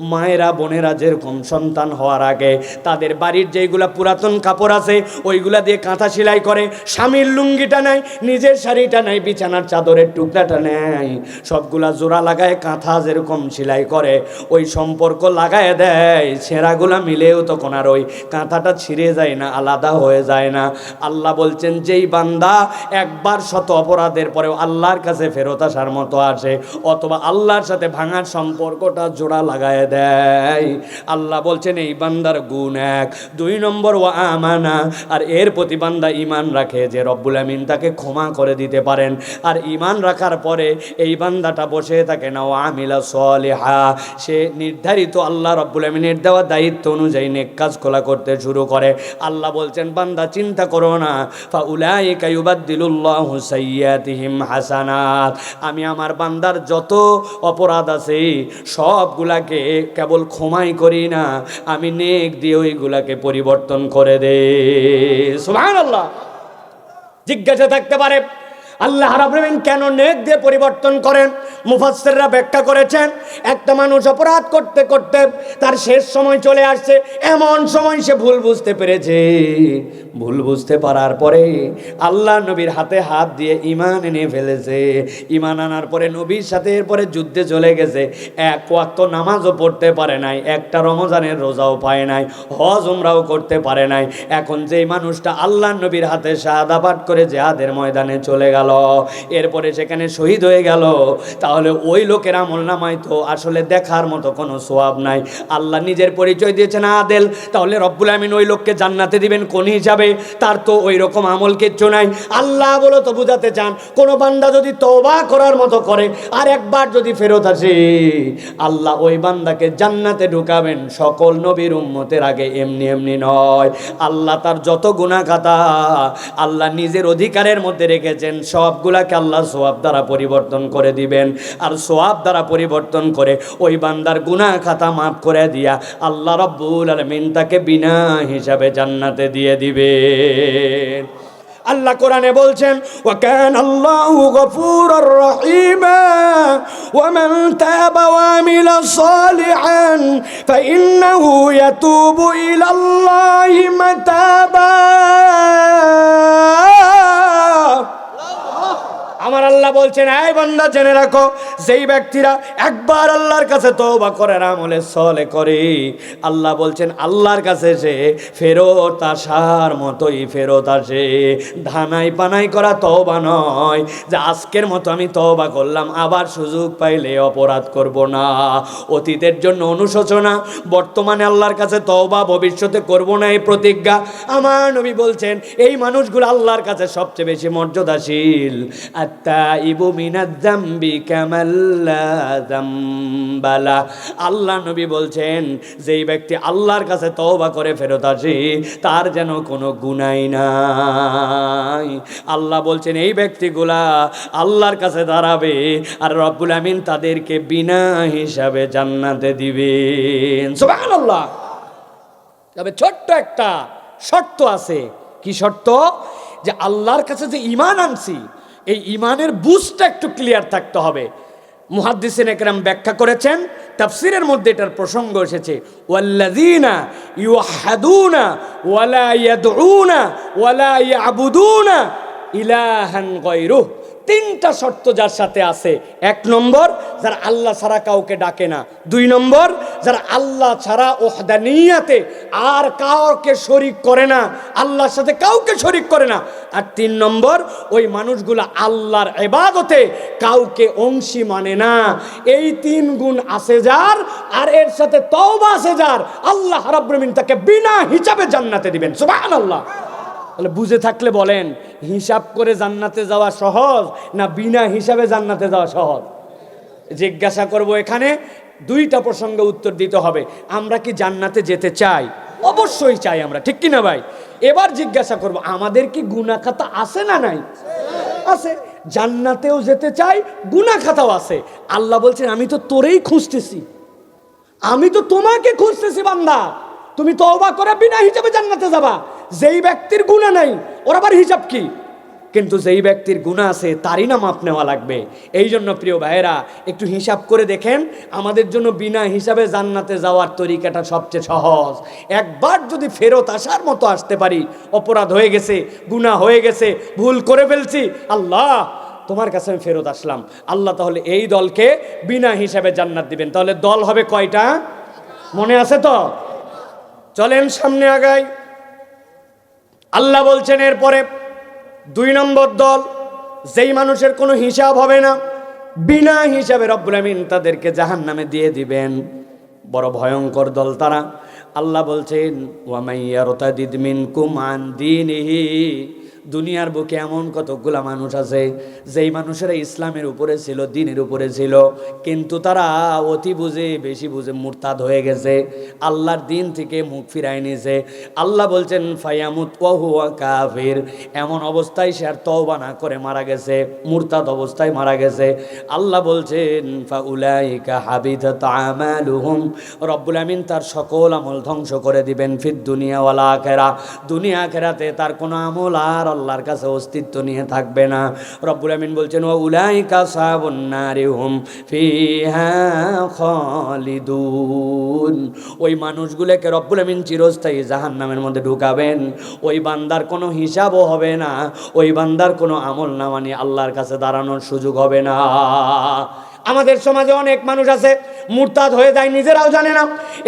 মায়েরা, বোনেরা যেরকম সন্তান হওয়ার আগে তাদের বাড়ির যেইগুলা পুরাতন কাপড় আছে, ওইগুলা দিয়ে কাঁথা সেলাই করে, স্বামীর লুঙ্গিটা নেয় নিজের শাড়িটা নেয় বিছানার চাদরের টুকরাটা নেয় সবগুলা জোড়া লাগায় কাঁথা যেরকম সেলাই করে, ওই সম্পর্ক লাগায় দেয়, ছেঁড়াগুলা মিলেও তখন আর ওই কাঁথাটা ছিঁড়ে যায় না, আলাদা হয়ে যায় না। আল্লাহ বলছেন, যেই বান্দা একবার শত অপরাধের পরেও আল্লাহর কাছে ফেরত আসার মতো আসে, অথবা আল্লাহর সাথে ভাঙার সম্পর্কটা জোড়া লাগায় দেয়। আল্লাহ বলছেন, এই বান্দার গুণ এক। দুই নম্বর ও আমানা। আর এর প্রতি বান্দা ইমান রাখে যে রব্বুল আমিন তাকে ক্ষমা করে দিতে পারেন। আর ইমান রাখার পরে এই বান্দাটা বসে থাকে, না ও আমিলা সলেহা। সে নির্ধারিত আল্লাহ রব্বুল আমিনের দেওয়া দায়িত্ব অনুযায়ী নেক কাজ খোলা করতে শুরু করে। আল্লাহ বলছেন, বান্দা, চিন্তা করো না। ফা উলাইকা ইউবাদদিলুল্লাহু সাইয়্যাতিহিম হাসানাত। আমি আমার বান্দার যত অপরাধ আছে, সবগুলাকে কেবল ক্ষমাই করি না আমি নেক দিয়ে ওইগুলাকে পরিবর্তন করে দে জিজ্ঞাসা থাকতে পারে আল্লাহ রাবীন কেন নেক দিয়ে পরিবর্তন করেন? মুফাসসিররা ব্যাখ্যা করেছেন, একটা মানুষ অপরাধ করতে করতে তার শেষ সময় চলে আসছে, এমন সময় সে ভুল বুঝতে পেরেছে। ভুল বুঝতে পারার পরে আল্লাহ নবীর হাতে হাত দিয়ে ইমান এনে ফেলেছে। ইমান আনার পরে নবীর সাথে এরপরে যুদ্ধে চলে গেছে। এক ওয়াক্ত নামাজও পড়তে পারে নাই, একটা রমজানের রোজাও পায় নাই, হজ উমরাও করতে পারে নাই। এখন যেই মানুষটা আল্লাহ নবীর হাতে শাহাদা পাঠ করে জেহাদের ময়দানে চলে গেল এরপরে সেখানে শহীদ হয়ে গেল, তাহলে ওই লোকের আমল নামায় তো আসলে দেখার মতো কোনো সোয়াব নাই। আল্লাহ নিজের পরিচয় দিয়েছেন আদেল, তাহলে রব্বুল আমিন ওই লোককে জান্নাতে দিবেন কোন হিসাবে? তার তো ওই রকম আমল কিচ্ছু নাই। আল্লাহ বলো তো বুঝাতে চান, কোনো বান্দা যদি তওবা করার মতো করে, আর একবার যদি ফেরত আসে, আল্লাহ ওই বান্দাকে জান্নাতে ঢুকাবেন সকল নবীর উম্মতের আগে এমনি এমনি নয়। আল্লাহ তার যত গুণা খাতা আল্লাহ নিজের অধিকারের মধ্যে রেখেছেন সবগুলাকে আল্লাহ সোয়াব দ্বারা পরিবর্তন করে দিবেন। আর সোয়াব দ্বারা পরিবর্তন করে ওই বান্দার গুনাহ খাতা মাফ করে দিয়া আল্লাহ রব্বুল আলমিন তাকে বিনা হিসাবে জান্নাতে দিয়ে দিবেন। আল্লাহ কোরআনে বলছেন ওয়াকান আল্লাহু গফুরুর রহিমা ওয়ামান তাবা ওয়া আমিলা সালিহান ফাইন্নাহু ইয়াতুবু ইলাল্লাহি মাতাবা। আমার আল্লাহ বলছেন, এই বান্দা, জেনে রাখো, যেই ব্যক্তিরা একবার আল্লাহর কাছে তওবা করে আমলে সলে করে। আল্লাহ বলছেন, আল্লাহর কাছে সে ফেরত আসার মতোই ফেরত আসে। ধানাই পানাই করা তওবা নয়, যে আজকের মতো আমি তওবা করলাম, আবার সুযোগ পাইলে অপরাধ করব না। অতীতের জন্য অনুশোচনা, বর্তমানে আল্লাহর কাছে তওবা, ভবিষ্যতে করব না, এই প্রতিজ্ঞা। আমার নবী বলছেন, এই মানুষগুলো আল্লাহর কাছে সবচেয়ে বেশি মর্যাদাশীল। জামবালা আল্লাহ নবী বলছেন, যেই ব্যক্তি আল্লাহর কাছে তওবা করে ফেরত আসে, তার যেন কোনো গুনাই নাই। আল্লাহ বলছেন, এই ব্যক্তিগুলা আল্লাহর কাছে দাঁড়াবে আর রব্বুল আমিন তাদেরকে বিনা হিসাবে জান্নাতে দিবেন সুবহানাল্লাহ। তবে ছোট্ট একটা শর্ত আছে। কি শর্ত? যে আল্লাহর কাছে যে ইমান আনছি এই ইমানের বুঝটা একটু ক্লিয়ার থাকতে হবে। মুহাদ্দিসিন একরাম ব্যাখ্যা করেছেন, তাফসিরের মধ্যে এটার প্রসঙ্গ এসেছে, ওয়াল্লাযীনা ইউহাদুনা ওয়ালা ইয়াদউনা ওয়ালা ইয়াবুদুনা ইলাহান গায়রুহ। তিনটা শর্ত যার সাথে আছে। এক নম্বর, যারা আল্লাহ ছাড়া কাউকে ডাকে না। দুই নম্বর, যারা আল্লাহ ছাড়া ওহদানিয়াতে আর কাউকে শরিক করে না। আল্লাহর সাথে কাউকে শরিক করে না। আর তিন নম্বর, ওই মানুষগুলো আল্লাহর এবাদতে কাউকে অংশী মানে না। এই তিন গুণ আছে যার, আর এর সাথে তওবা আছে যার। আল্লাহ রাব্বুল তাকে বিনা হিসাবে জান্নাতে দিবেন। সুবহানাল্লাহ। তাহলে বুঝে থাকলে বলেন, হিসাব করে জান্নাতে যাওয়া সহজ না বিনা হিসাবে জান্নাতে যাওয়া সহজ? জিজ্ঞাসা করব এখানে, দুইটা প্রসঙ্গে উত্তর দিতে হবে। আমরা কি জান্নাতে যেতে চাই? অবশ্যই চাই আমরা, ঠিক কিনা ভাই? এবার জিজ্ঞাসা করব, আমাদের কি গুনা খাতা আছে না নাই? আছে। জান্নাতেও যেতে চাই, গুনা খাতাও আছে। আল্লাহ বলছেন, আমি তো তোরেই খুঁজতেছি। আমি তো তোমাকে খুঁজতেছি, বান্দা। তুমি তওবা করে বিনা হিসাবে জান্নাতে যাবা। যেই ব্যক্তির গুণা নাই, ওর আবার হিসাব কি? কিন্তু যেই ব্যক্তির গুণা আছে, তারই না মাপ নেওয়া লাগবে। এই জন্য প্রিয় ভাইয়েরা, একটু হিসাব করে দেখেন, আমাদের জন্য বিনা হিসাবে জান্নাতে যাওয়ার তরিকাটা সবচেয়ে সহজ। একবার যদি ফেরত আসার মতো আসতে পারি, অপরাধ হয়ে গেছে, গুণা হয়ে গেছে, ভুল করে ফেলছি, আল্লাহ, তোমার কাছে আমি ফেরত আসলাম। আল্লাহ তাহলে এই দলকে বিনা হিসাবে জান্নাত দিবেন। তাহলে দল হবে কয়টা? মনে আছে তো? চলেন সামনে আগাই। আল্লাহ বলছেন, এরপরে দুই নম্বর দল, যেই মানুষের কোনো হিসাব হবে না, বিনা হিসাবে রব্বুল আমিন তাদেরকে জাহান নামে দিয়ে দিবেন। বড় ভয়ঙ্কর দল তারা। আল্লাহ বলছেন ওয়ামাইয়ারতাদিদ মিনকুম আন দীনিহি। দুনিয়ার বুকে এমন কতগুলা মানুষ আছে, যেই মানুষেরা ইসলামের উপরে ছিল, দিনের উপরে ছিল, কিন্তু তারা অতি বুঝে বেশি বুঝে মুরতাদ হয়ে গেছে, আল্লাহর দিন থেকে মুখ ফিরায় নিয়েছে। আল্লাহ বলছেন, ফায়ামুত ওয়াহুয়া কাফির। এমন অবস্থায় সে আর তওবা না করে মারা গেছে, মুরতাদ অবস্থায় মারা গেছে। আল্লাহ বলছেন, ফাউলাইকা হাবিদাত আমালুহুম। রব্বুল আমিন তার সকল আমল ধ্বংস করে দিবেন, ফিদ দুনিয়া ওয়াল আখিরা দুনিয়া আখিরাতে তার কোনো আমল আর আল্লাহর কাছে অস্তিত্ব নিয়ে থাকবে না। রব্বুল আমিন বলছেন ও উলাইকা সাবুন নারি হুম খালিদুন। ওই মানুষগুলোকে রব্বুল আমিন চিরস্থায়ী জাহান্নামের মধ্যে ঢুকাবেন। ওই বান্দার কোনো হিসাবও হবে না। ওই বান্দার কোনো আমল না মানে আল্লাহর কাছে দাঁড়ানোর সুযোগ হবে না। আমাদের সমাজে অনেক মানুষ আছে, মুরতাদ হয়ে যায়, নিজেরাও জানে না।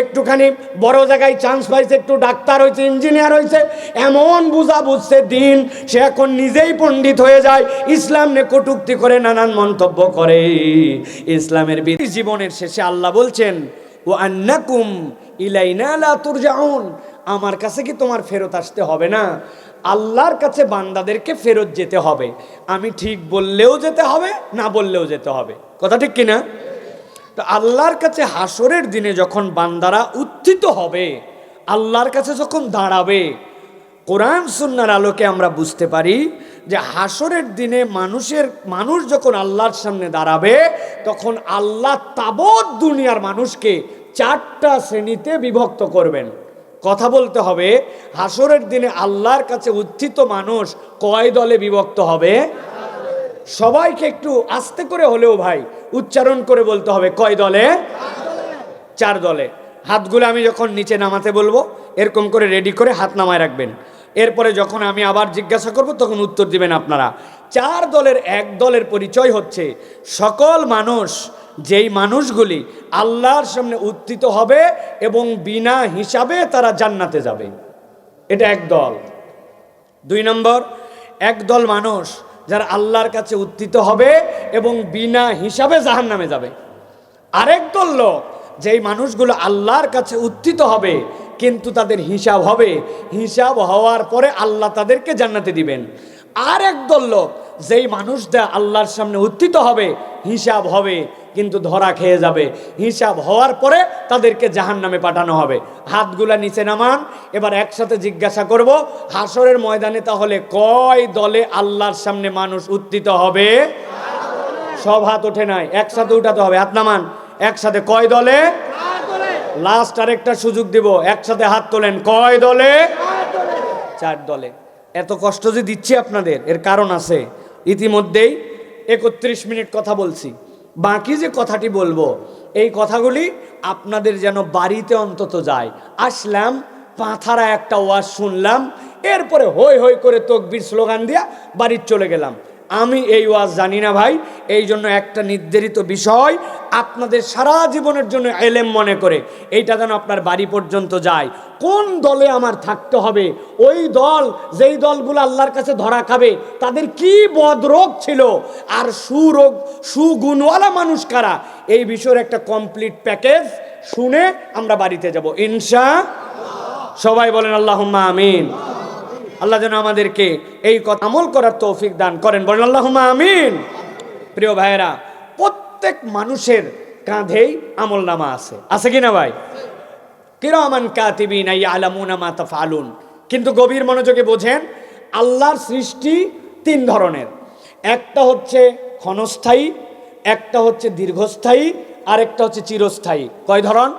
একটুখানি বড় জায়গায় চান্স পাইছে, একটু ডাক্তার হয়েছে ইঞ্জিনিয়ার হয়েছে এমন বুঝা বুঝছে দিন, সে এখন নিজেই পণ্ডিত হয়ে যায়, ইসলাম নে কটুক্তি করে নানান মন্তব্য করে। ইসলামের জীবনের শেষে আল্লাহ বলছেন ও আন্নাকুম ইলাইনা লা তুরজাউন। আমার কাছে কি তোমার ফেরত আসতে হবে না? আল্লাহর কাছে বান্দাদেরকে ফেরত যেতে হবে। আমি ঠিক বললেও যেতে হবে, না বললেও যেতে হবে। কথা ঠিক কিনা? তো আল্লাহর কাছে হাসরের দিনে যখন বান্দারা উত্থিত হবে, আল্লাহর কাছে যখন দাঁড়াবে, কোরআন সুন্নার আলোকে আমরা বুঝতে পারি যে হাসরের দিনে মানুষের, মানুষ যখন আল্লাহর সামনে দাঁড়াবে, তখন আল্লাহ তাবৎ দুনিয়ার মানুষকে চারটা শ্রেণীতে বিভক্ত করবেন। কথা বলতে হবে হাসরের দিনে আল্লাহর কাছে উত্থিত মানুষ কয় দলে বিভক্ত হবে? সবাইকে একটু আস্তে করে হলেও ভাই, উচ্চারণ করে বলতে হবে, কয় দলে? চার দলে। হাতগুলো আমি যখন নিচে নামাতে বলব, এরকম করে রেডি করে হাত নামায় রাখবেন। এরপরে যখন আমি আবার জিজ্ঞাসা করব, তখন উত্তর দিবেন আপনারা। চার দলের এক দলের পরিচয় হচ্ছে সকল মানুষ যেই মানুষগুলি আল্লাহর সামনে উত্থিত হবে এবং বিনা হিসাবে তারা জান্নাতে যাবে। এটা এক দল। দুই নম্বর একদল মানুষ যারা আল্লাহর কাছে উত্থিত হবে এবং বিনা হিসাবে জাহান নামে যাবে। আরেক দল লোক যেই মানুষগুলো আল্লাহর কাছে উত্থিত হবে কিন্তু তাদের হিসাব হবে। হিসাব হওয়ার পরে আল্লাহ তাদেরকে জান্নাতে দিবেন। আর একদল লোক যেই মানুষটা আল্লাহর সামনে উত্থিত হবে হিসাব হবে কিন্তু ধরা খেয়ে যাবে। হিসাব হওয়ার পরে তাদেরকে জাহান নামে পাঠানো হবে। হাতগুলা নিচে নামান এবার একসাথে জিজ্ঞাসা করব হাসরের ময়দানে তাহলে কয় দলে আল্লাহর সামনে মানুষ উত্থিত হবে? সব হাত ওঠে নাই একসাথে উঠাতে হবে হাত নামান। একসাথে কয় দলে? লাস্ট আরেকটা সুযোগ দিব একসাথে হাত তোলেন কয় দলে। চার দলে। এত কষ্ট যে দিচ্ছি আপনাদের এর কারণ আছে। ইতিমধ্যেই একত্রিশ মিনিট কথা বলছি। বাকি যে কথাটি বলব, এই কথাগুলি আপনাদের যেন বাড়িতে অন্তত যায়। আসলাম, পাথারা একটা ওয়াজ শুনলাম, এরপরে হই হই করে তকবির স্লোগান দিয়া বাড়ির চলে গেলাম। আমি এই ওয়াজ জানি না ভাই এই জন্য একটা নির্ধারিত বিষয় আপনাদের সারা জীবনের জন্য এলেম মনে করে, এইটা যেন আপনার বাড়ি পর্যন্ত যায়। কোন দলে আমার থাকতে হবে? ওই দল, যেই দলগুলো আল্লাহর কাছে ধরা খাবে, তাদের কি বদরোগ ছিল? আর সুরোগ, সুগুণওয়ালা মানুষ কারা? এই বিষয়ের একটা কমপ্লিট প্যাকেজ শুনে আমরা বাড়িতে যাব। ইনশা সবাই বলেন আল্লাহ আমিন। আল্লাহ যেন আমাদেরকে এই কথা আমল করার তৌফিক দান করেন। বলেন আল্লাহ আমিন। প্রিয় ভাইয়েরা, প্রত্যেক মানুষের কাঁধেই আমল নামা আছে। আছে কি না ভাই? কিরমান কাতিবিন আলামুনা মা তাফালুন কিন্তু গভীর মনোযোগে বোঝেন, আল্লাহর সৃষ্টি তিন ধরনের। একটা হচ্ছে ক্ষণস্থায়ী, একটা হচ্ছে দীর্ঘস্থায়ী আর একটা হচ্ছে চিরস্থায়ী। কয় ধরন?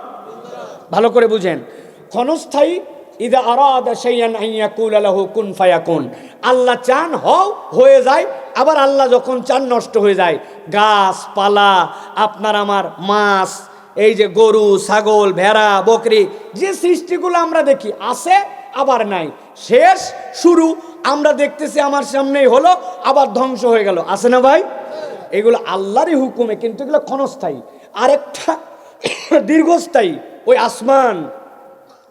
ভালো করে বুঝেন। ক্ষণস্থায়ী ইদা আরাদা শাইয়ান আন ইয়াকুলা লাহু কুন ফায়াকুন। আল্লাহ চান, হও, হয়ে যায়। আবার আল্লাহ যখন চান, নষ্ট হয়ে যায়। গাছ পালা আপনার আমার মাছ, এই যে গরু, ছাগল, ভেড়া, বকরি, যে সৃষ্টিগুলো আমরা দেখি, আছে, আবার নাই। শেষ, শুরু, আমরা দেখতেছি আমার সামনেই হলো, আবার ধ্বংস হয়ে গেল। আছে না ভাই? এগুলো আল্লাহরই হুকুমে, কিন্তু এগুলো ক্ষণস্থায়ী। আরেকটা দীর্ঘস্থায়ী, ওই আসমান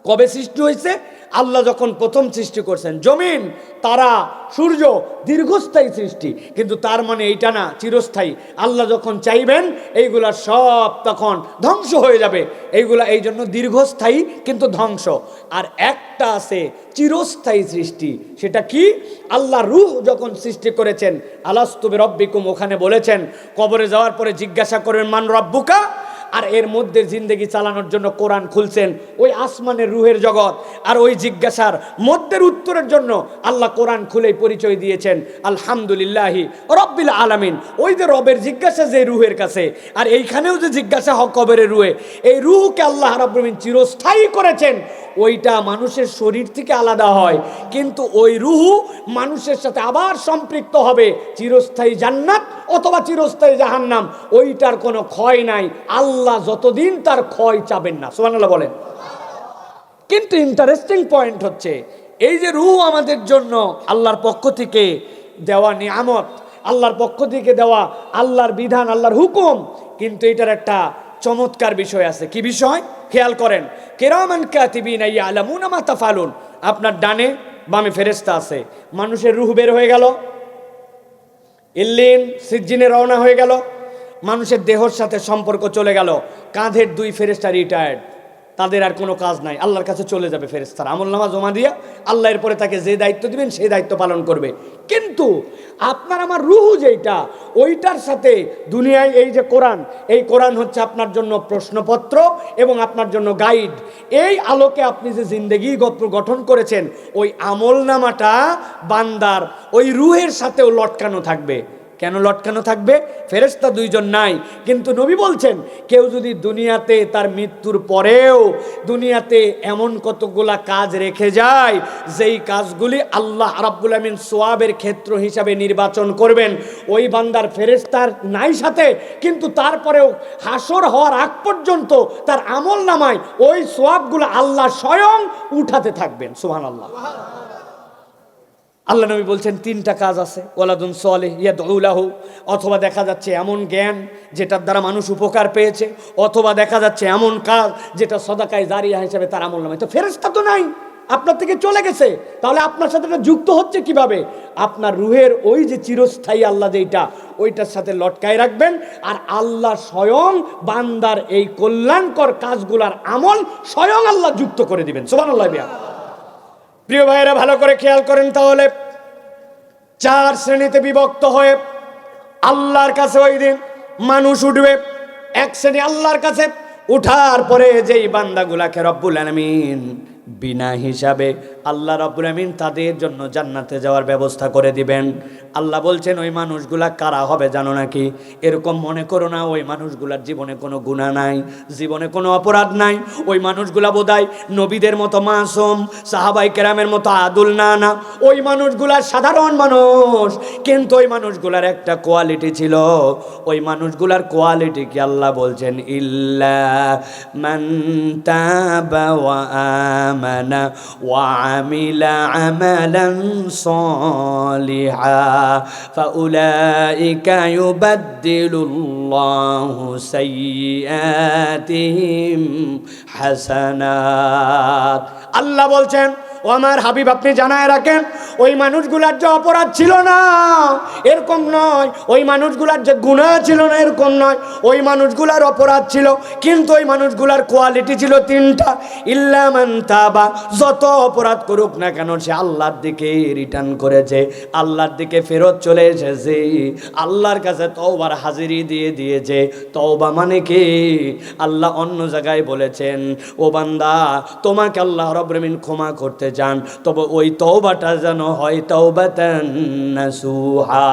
কবে সৃষ্টি হয়েছে? আল্লাহ যখন প্রথম সৃষ্টি করছেন, জমিন, তারা, সূর্য, দীর্ঘস্থায়ী সৃষ্টি। কিন্তু তার মানে এইটা না, চিরস্থায়ী। আল্লাহ যখন চাইবেন, এইগুলা সব তখন ধ্বংস হয়ে যাবে। এইগুলা এই জন্য দীর্ঘস্থায়ী, কিন্তু ধ্বংস। আর একটা আছে চিরস্থায়ী সৃষ্টি। সেটা কি? আল্লাহ রুহ যখন সৃষ্টি করেছেন আলাস্তুবে রব্বিকুম ওখানে বলেছেন, কবরে যাওয়ার পরে জিজ্ঞাসা করবেন মান রব্বুকা? আর এর মধ্যে জিন্দগি চালানোর জন্য কোরআন খুলছেন। ওই আসমানের রুহের জগৎ আর ওই জিজ্ঞাসার মধ্যের উত্তরের জন্য আল্লাহ কোরআন খুলেই পরিচয় দিয়েছেন। আলহামদুলিল্লাহি রব্বিল আলামিন। ওই যে রবের জিজ্ঞাসা যে রুহের কাছে, আর এইখানেও যে জিজ্ঞাসা হক কবরের রুহে, এই রুহকে আল্লাহ রাব্বুল চিরস্থায়ী করেছেন। ওইটা মানুষের শরীর থেকে আলাদা হয়, কিন্তু ওই রুহু মানুষের সাথে আবার সম্পৃক্ত হবে। চিরস্থায়ী জান্নাত অথবা চিরস্থায়ী জাহান্নাম। ওইটার কোনো ক্ষয় নাই। আল্লাহ যতদিন তার ক্ষয় চাবেন না, সুবহানাল্লাহ বলেন। কিন্তু ইন্টারেস্টিং পয়েন্ট হচ্ছে, এই যে রুহ আমাদের জন্য আল্লাহর পক্ষ থেকে দেওয়া নিয়ামত, আল্লাহর পক্ষ থেকে দেওয়া আল্লাহর বিধান, আল্লাহর হুকুম, কিন্তু এটার একটা চমৎকার বিষয় আছে। কি বিষয়? খেয়াল করেন, কেরামান কাতিবিন আলামুনা মা তাফালুন। আপনার ডানে বামে ফেরেস্তা আছে। মানুষের রুহ বের হয়ে গেল, ইল্লিন, সিজ্জিনে রওনা হয়ে গেল। মানুষের দেহর সাথে সম্পর্ক চলে গেল। কাঁধের দুই ফেরেস্তা রিটায়ার্ড তাদের আর কোনো কাজ নাই। আল্লাহর কাছে চলে যাবে ফেরেস্তার আমল নামা জমা দিয়া আল্লাহ এরপরে তাকে যে দায়িত্ব দিবেন, সেই দায়িত্ব পালন করবে। কিন্তু আপনার আমার রুহু যেইটা, ওইটার সাথে দুনিয়ায় এই যে কোরআন, এই কোরআন হচ্ছে আপনার জন্য প্রশ্নপত্র এবং আপনার জন্য গাইড এই আলোকে আপনি যে জিন্দেগি গঠন করেছেন, ওই আমল নামাটা বান্দার, ওই রুহের সাথেও লটকানো থাকবে। কেন লটকানো থাকবে? ফেরেস্তা দুইজন নাই। কিন্তু নবী বলছেন, কেউ যদি দুনিয়াতে তার মৃত্যুর পরেও দুনিয়াতে এমন কতগুলা কাজ রেখে যায়, যেই কাজগুলি আল্লাহ রাব্বুল আমিন সোয়াবের ক্ষেত্র হিসাবে নির্বাচন করবেন, ওই বান্দার ফেরেস্তার নাই সাথে, কিন্তু তারপরেও হাসর হওয়ার আগ পর্যন্ত তার আমল নামায় ওই সোয়াবগুলো আল্লাহ স্বয়ং উঠাতে থাকবেন। সুহান আল্লাহ আল্লাহ নবী বলছেন, তিনটা কাজ আছে। ওয়ালাদুন সলে ইয়াদউলাহু অথবা দেখা যাচ্ছে এমন জ্ঞান যেটার দ্বারা মানুষ উপকার পেয়েছে, অথবা দেখা যাচ্ছে এমন কাজ যেটা সদাকায় জারিয়া হিসেবে তার আমল নামে তো ফেরেস্তা তো নাই, আপনার থেকে চলে গেছে। তাহলে আপনার সাথে এটা যুক্ত হচ্ছে কীভাবে? আপনার রুহের ওই যে চিরস্থায়ী আল্লাহ যেটা ওইটার সাথে লটকায় রাখবেন, আর আল্লাহ স্বয়ং বান্দার এই কল্যাণকর কাজগুলার আমল স্বয়ং আল্লাহ যুক্ত করে দিবেন। সোমান আল্লাহ প্রিয় ভাইয়েরা, ভালো করে খেয়াল করেন তাহলে। চার শ্রেণীতে বিভক্ত হয়ে আল্লাহর কাছে ওই দিন মানুষ উঠবে। এক শ্রেণি আল্লাহর কাছে, উঠার পরে যেই বান্দাগুলাকে রব্বুল আলমিন বিনা হিসাবে আল্লাহ রব্বুল আমিন তাদের জন্য জান্নাতে যাওয়ার ব্যবস্থা করে দিবেন। আল্লাহ বলছেন, ওই মানুষগুলা কারা হবে জানো নাকি? এরকম মনে করো না, ওই মানুষগুলার জীবনে কোনো গুণা নাই, জীবনে কোনো অপরাধ নাই। ওই মানুষগুলা বোধহয় নবীদের মতো মাসুম, সাহাবাই কেরামের মতো আদুল না না ওই মানুষগুলার সাধারণ মানুষ, কিন্তু ওই মানুষগুলার একটা কোয়ালিটি ছিল। ওই মানুষগুলার কোয়ালিটি কি আল্লাহ বলছেন? ইল্লা মান তাবা ওয়া আমানা ওয়া عمل عملا صالحا فأولئك يبدل الله سيئاتهم حسنات আল্লাহ বলছেন ও আমার হাবিব, আপনি জানায় রাখেন, ওই মানুষগুলার যে অপরাধ ছিল না, এরকম নয়। ওই মানুষগুলার যে গুণা ছিল না, এরকম নয়। ওই মানুষগুলার অপরাধ ছিল, কিন্তু ওই মানুষগুলার কোয়ালিটি ছিল তিনটা। ইল্লামান তাবা, যত অপরাধ করুক না কেন, সে আল্লাহর দিকে রিটার্ন করেছে। আল্লাহর দিকে ফেরত চলে এসেছে। আল্লাহর কাছে তওবার হাজিরি দিয়ে দিয়েছে। তওবা মানে কি? আল্লাহ অন্য জায়গায় বলেছেন, ও বান্দা, তোমাকে আল্লাহ রব্রমিন ক্ষমা করতে চান তবে ওই তওবাটা যেন হয় তওবাতান নাসুহা।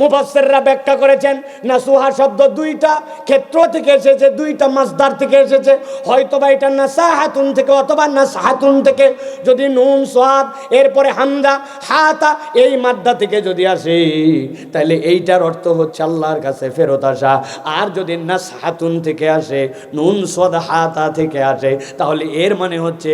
মুফাসসিররা ব্যাখ্যা করেছেন, নাসুহা শব্দ দুইটা, ক্ষেত্র থেকে এসেছে, দুইটা মাসদার থেকে এসেছে। হয়তোবা এটা নাসাহাতুন থেকে, অথবা নাসাহাতুন থেকে, যদি নুন, সোয়াদ, এরপরে হামদা হাতা, এই মাদ্দা থেকে যদি আসে, তাহলে এইটার অর্থ হচ্ছে আল্লাহর কাছে ফেরত আসা। আর যদি নাসহাতুন থেকে আসে, নুন, সোয়াদ, হাতা থেকে আসে, তাহলে এর মানে হচ্ছে